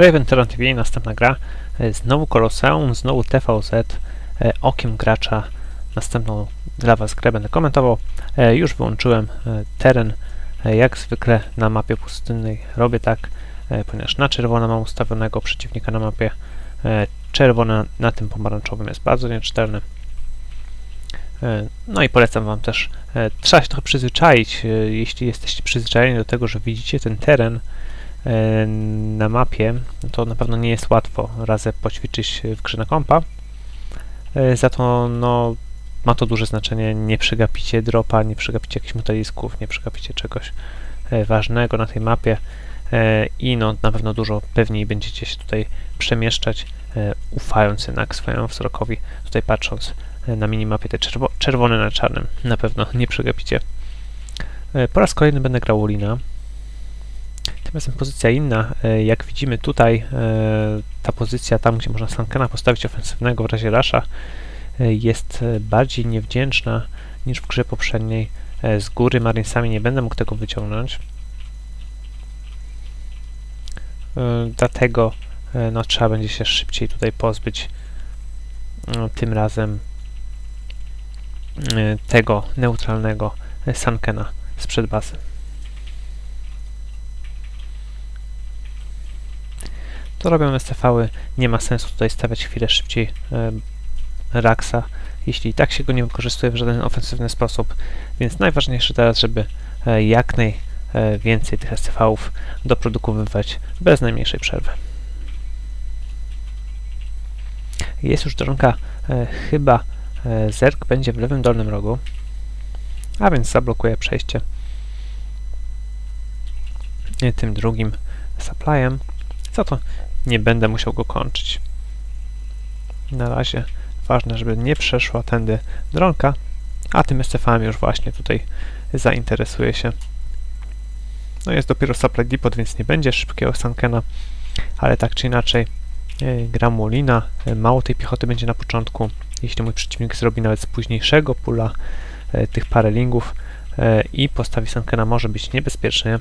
Raven Terran TV, następna gra. E, Znowu Koloseum, znowu TVZ, e, okiem gracza. Następną dla Was grę będę komentował. E, Już wyłączyłem teren. Jak zwykle na mapie pustynnej robię tak, ponieważ na czerwono mam ustawionego przeciwnika na mapie. E, Czerwony na tym pomarańczowym jest bardzo nieczytelny. No i polecam Wam też, trzeba się trochę przyzwyczaić, jeśli jesteście przyzwyczajeni do tego, że widzicie ten teren na mapie, no to na pewno nie jest łatwo razem poćwiczyć w grze na kompa. E, Za to no, ma to duże znaczenie, nie przegapicie dropa, nie przegapicie jakichś metalisków, nie przegapicie czegoś e, ważnego na tej mapie e, i no, na pewno dużo pewniej będziecie się tutaj przemieszczać, e, ufając jednak swojemu wzrokowi, tutaj patrząc e, na minimapie te czerwo czerwone na czarnym, na pewno nie przegapicie. E, Po raz kolejny będę grał Ulina. Tym razem pozycja inna. E, Jak widzimy tutaj, e, ta pozycja tam, gdzie można Sankena postawić ofensywnego w razie rasza, e, jest bardziej niewdzięczna niż w grze poprzedniej. Z góry Marinesami nie będę mógł tego wyciągnąć. Dlatego no, trzeba będzie się szybciej tutaj pozbyć tym razem tego neutralnego Sankena sprzed bazy. To robią STV-y, nie ma sensu tutaj stawiać chwilę szybciej e, Raxa, jeśli i tak się go nie wykorzystuje w żaden ofensywny sposób, więc najważniejsze teraz, żeby e, jak najwięcej tych STV-ów doprodukowywać bez najmniejszej przerwy. Jest już dronka, e, chyba e, Zerk będzie w lewym dolnym rogu, a więc zablokuję przejście. E, tym drugim supplyem, za to nie będę musiał go kończyć. Na razie ważne, żeby nie przeszła tędy dronka, a tym STV-em już właśnie tutaj zainteresuje się. No jest dopiero supply depot, więc nie będzie szybkiego Sankena, ale tak czy inaczej e, gra Molina, e, mało tej piechoty będzie na początku. Jeśli mój przeciwnik zrobi nawet z późniejszego pula e, tych parelingów e, i postawi Sankena, może być niebezpiecznie.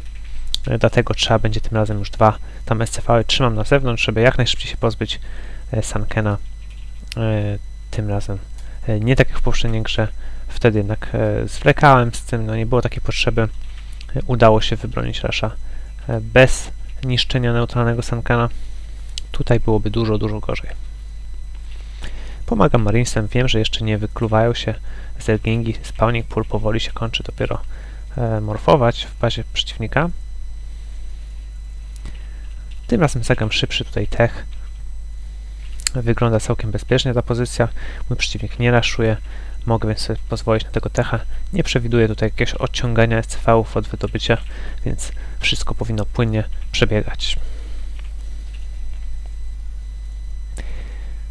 E, Dlatego trzeba będzie tym razem już dwa tam SCV trzymam na zewnątrz, żeby jak najszybciej się pozbyć e, Sankena. E, Tym razem nie tak jak w poprzedniej grze. Wtedy jednak zwlekałem z tym, no nie było takiej potrzeby. Udało się wybronić Rasha bez niszczenia neutralnego Sankena. Tutaj byłoby dużo, dużo gorzej. Pomagam Marinesem, wiem, że jeszcze nie wykluwają się zergingi. Spawning pool powoli się kończy dopiero morfować w bazie przeciwnika. Tym razem zagram szybszy tutaj tech. Wygląda całkiem bezpiecznie ta pozycja. Mój przeciwnik nie raszuje. Mogę więc sobie pozwolić na tego techa. Nie przewiduję tutaj jakiegoś odciągania SCV-ów od wydobycia, więc wszystko powinno płynnie przebiegać.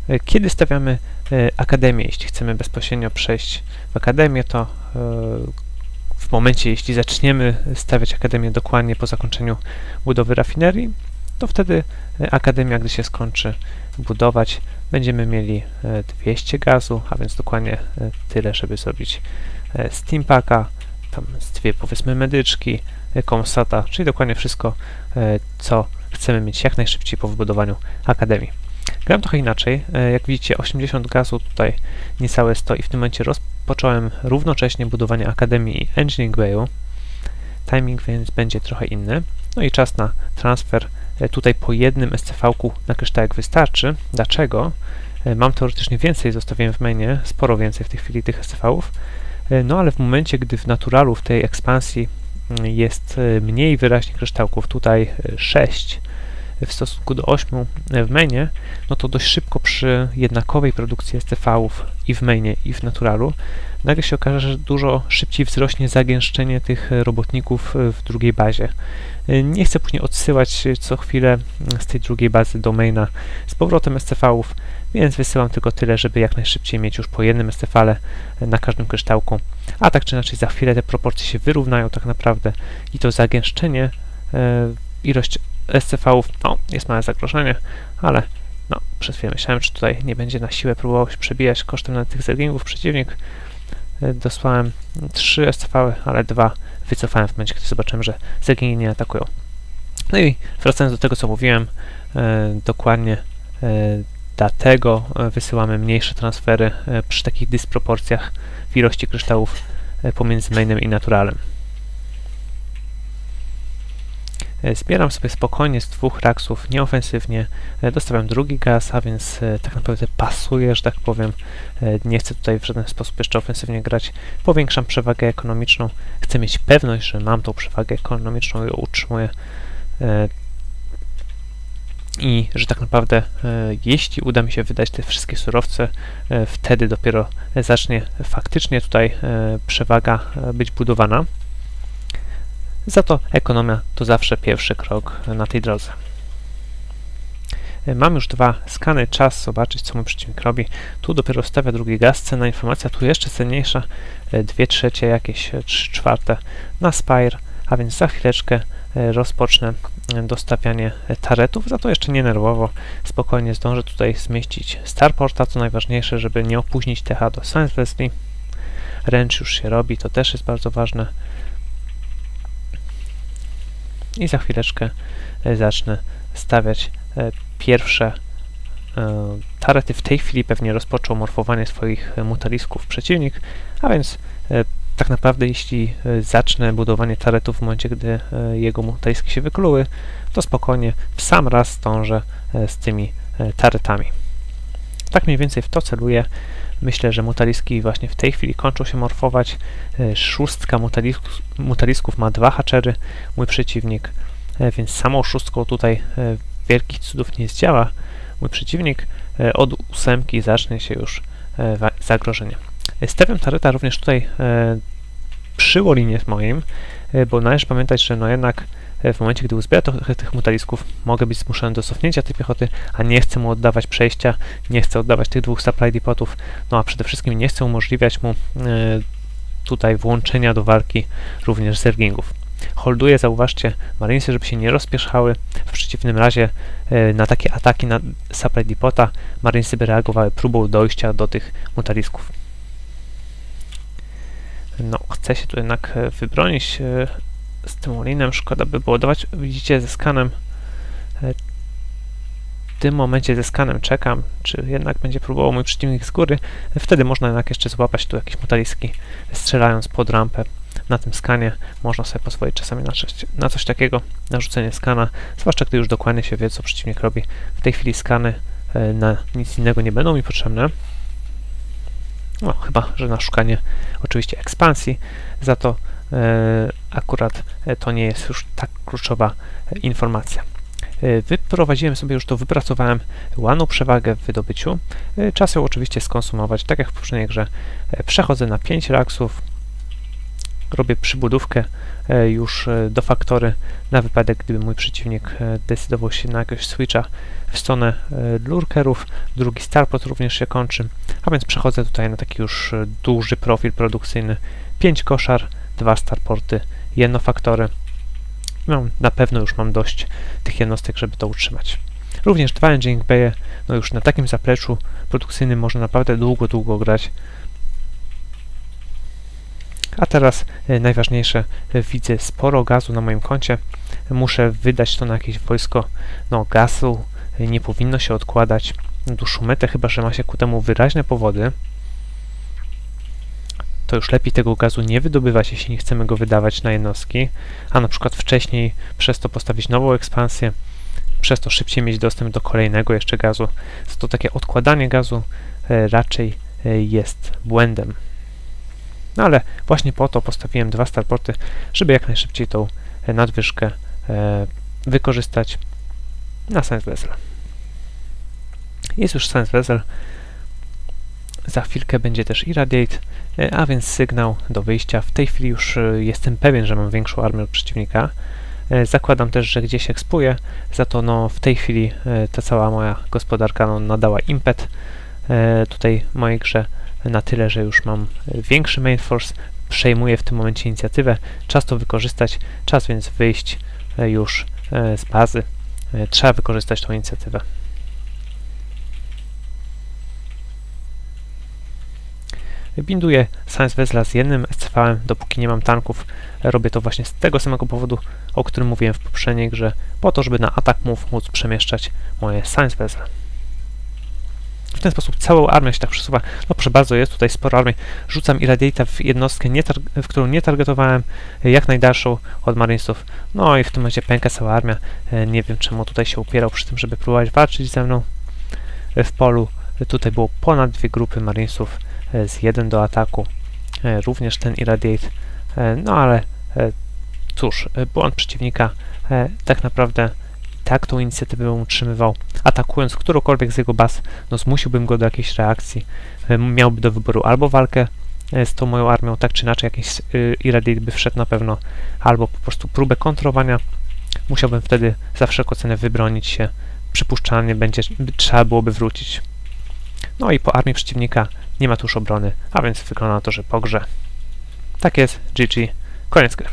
E, Kiedy stawiamy e, akademię, jeśli chcemy bezpośrednio przejść w akademię, to e, w momencie, jeśli zaczniemy stawiać akademię dokładnie po zakończeniu budowy rafinerii, to wtedy e, akademia, gdy się skończy budować, będziemy mieli e, 200 gazu, a więc dokładnie e, tyle, żeby zrobić e, steampaka, tam z dwie powiedzmy medyczki, e, komsata, czyli dokładnie wszystko, e, co chcemy mieć jak najszybciej po wybudowaniu akademii. Gram trochę inaczej. E, Jak widzicie, 80 gazu tutaj niecałe 100 i w tym momencie rozpocząłem równocześnie budowanie Akademii i Engineering Bayu. Timing więc będzie trochę inny. No i czas na transfer. E, Tutaj po jednym SCV-ku na kryształek wystarczy. Dlaczego? E, Mam teoretycznie więcej, zostawiłem w mainie, sporo więcej w tej chwili tych SCV-ów. E, No ale w momencie, gdy w naturalu, w tej ekspansji mm, jest mniej wyraźnie kryształków, tutaj 6 w stosunku do 8 w mainie, no to dość szybko przy jednakowej produkcji SCV-ów i w mainie, i w naturalu, nagle się okaże, że dużo szybciej wzrośnie zagęszczenie tych robotników w drugiej bazie. Nie chcę później odsyłać co chwilę z tej drugiej bazy do maina z powrotem SCV-ów, więc wysyłam tylko tyle, żeby jak najszybciej mieć już po jednym SCV na każdym kryształku. A tak czy inaczej za chwilę te proporcje się wyrównają tak naprawdę i to zagęszczenie, e, ilość SCV-ów, no, jest małe zagrożenie, ale no, przez chwilę myślałem, czy tutaj nie będzie na siłę próbował się przebijać kosztem na tych zerglingów przeciwnik. E, Dosłałem 3 SCV, ale dwa wycofałem w momencie, gdy zobaczyłem, że zerglingi nie atakują. No i wracając do tego, co mówiłem, dokładnie dlatego wysyłamy mniejsze transfery przy takich dysproporcjach w ilości kryształów pomiędzy mainem i naturalem. E, zbieram sobie spokojnie z dwóch raksów, nieofensywnie, e, dostawiam drugi gaz, a więc e, tak naprawdę pasuję, że tak powiem. Nie chcę tutaj w żaden sposób jeszcze ofensywnie grać. Powiększam przewagę ekonomiczną. Chcę mieć pewność, że mam tą przewagę ekonomiczną i ją utrzymuję. I że tak naprawdę, jeśli uda mi się wydać te wszystkie surowce, wtedy dopiero zacznie faktycznie tutaj przewaga być budowana. Za to ekonomia to zawsze pierwszy krok na tej drodze. Mam już dwa skany, czas zobaczyć, co mój przeciwnik robi. Tu dopiero stawia drugi gaz, cena informacja tu jeszcze cenniejsza, dwie trzecie, jakieś trzy czwarte na Spire, a więc za chwileczkę e, rozpocznę e, dostawianie taretów, za to jeszcze nie nerwowo, spokojnie zdążę tutaj zmieścić Starporta, co najważniejsze, żeby nie opóźnić TH do Science Wesley. Ręcz już się robi, to też jest bardzo ważne i za chwileczkę e, zacznę stawiać e, pierwsze e, tarety. W tej chwili pewnie rozpoczął morfowanie swoich mutalisków przeciwnik, a więc tak naprawdę jeśli zacznę budowanie taretów w momencie, gdy jego mutaliski się wykluły, to spokojnie w sam raz stążę z tymi taretami. Tak mniej więcej w to celuję. Myślę, że mutaliski właśnie w tej chwili kończą się morfować. E, szóstka mutalisków, ma dwa haczery, mój przeciwnik, e, więc samą szóstką tutaj e, wielkich cudów nie zdziała. Mój przeciwnik od ósemki zacznie się już zagrożenie. Stawiam tareta również tutaj przy Wolinie moim, bo należy pamiętać, że no jednak w momencie, gdy uzbiera trochę tych mutalisków, mogę być zmuszony do cofnięcia tej piechoty, a nie chcę mu oddawać przejścia, nie chcę oddawać tych dwóch supply depotów, no a przede wszystkim nie chcę umożliwiać mu e, tutaj włączenia do walki również zergingów. Holduję, zauważcie, Marinesy, żeby się nie rozpieszchały. W przeciwnym razie e, na takie ataki na supply depota Marinesy by reagowały próbą dojścia do tych mutalisków. No, chcę się tu jednak wybronić z tym Olinem szkoda by było dawać. Widzicie, ze skanem e, w tym momencie ze skanem czekam, czy jednak będzie próbował mój przeciwnik z góry. Wtedy można jednak jeszcze złapać tu jakieś metaliski, strzelając pod rampę. Na tym skanie można sobie pozwolić czasami na coś, na coś takiego, narzucenie skana, zwłaszcza gdy już dokładnie się wie, co przeciwnik robi. W tej chwili skany e, na nic innego nie będą mi potrzebne. No, chyba, że na szukanie oczywiście ekspansji. Za to akurat e, to nie jest już tak kluczowa e, informacja. Wyprowadziłem sobie już to, wypracowałem ładną przewagę w wydobyciu. Czas ją oczywiście skonsumować, tak jak w poprzedniej grze. Przechodzę na 5 raksów, robię przybudówkę już do faktory na wypadek, gdyby mój przeciwnik decydował się na jakiegoś switcha w stronę lurkerów. Drugi starpot również się kończy, a więc przechodzę tutaj na taki już duży profil produkcyjny. 5 koszar, dwa starporty, jednofaktory. No, na pewno już mam dość tych jednostek, żeby to utrzymać. Również dwa engine baye, no już na takim zapleczu produkcyjnym można naprawdę długo, długo grać. A teraz e, najważniejsze, e, widzę sporo gazu na moim koncie. Muszę wydać to na jakieś wojsko. No, gazu e, nie powinno się odkładać dłuższą metę, chyba że ma się ku temu wyraźne powody to już lepiej tego gazu nie wydobywać, jeśli nie chcemy go wydawać na jednostki, a na przykład wcześniej przez to postawić nową ekspansję, przez to szybciej mieć dostęp do kolejnego jeszcze gazu. To takie odkładanie gazu e, raczej e, jest błędem. No ale właśnie po to postawiłem dwa starporty, żeby jak najszybciej tą e, nadwyżkę wykorzystać na Science Vessel. Jest już Science Vessel, za chwilkę będzie też irradiate, e, a więc sygnał do wyjścia. W tej chwili już e, jestem pewien, że mam większą armię od przeciwnika. E, zakładam też, że gdzieś ekspuję, za to no, w tej chwili ta cała moja gospodarka no, nadała impet tutaj mojej grze na tyle, że już mam większy main force, przejmuję w tym momencie inicjatywę. Czas to wykorzystać, czas więc wyjść już z bazy. Trzeba wykorzystać tą inicjatywę. Binduję Science Vessela z jednym SCV-em, dopóki nie mam tanków. Robię to właśnie z tego samego powodu, o którym mówiłem w poprzedniej grze, po to, żeby na atak move móc przemieszczać moje Science Vessel. W ten sposób całą armię się tak przesuwa. No proszę bardzo, jest tutaj sporo armii. Rzucam Irradiata w jednostkę, w którą nie targetowałem, jak najdalszą od Marinesów. No i w tym momencie pęka cała armia. E, Nie wiem czemu tutaj się upierał przy tym, żeby próbować walczyć ze mną e, w polu. Tutaj było ponad dwie grupy Marinesów z jeden do ataku. E, Również ten Irradiate. E, No ale e, cóż, e, błąd przeciwnika e, tak naprawdę tak tą inicjatywę bym utrzymywał, atakując którąkolwiek z jego baz, no zmusiłbym go do jakiejś reakcji. E, Miałby do wyboru albo walkę e, z tą moją armią, tak czy inaczej jakiś Irradiate by wszedł na pewno, albo po prostu próbę kontrowania. Musiałbym wtedy za wszelką cenę wybronić się. Przypuszczalnie będzie, trzeba byłoby wrócić. No i po armii przeciwnika nie ma tu już obrony, a więc wygląda na to, że po grze. Tak jest, GG, koniec gry.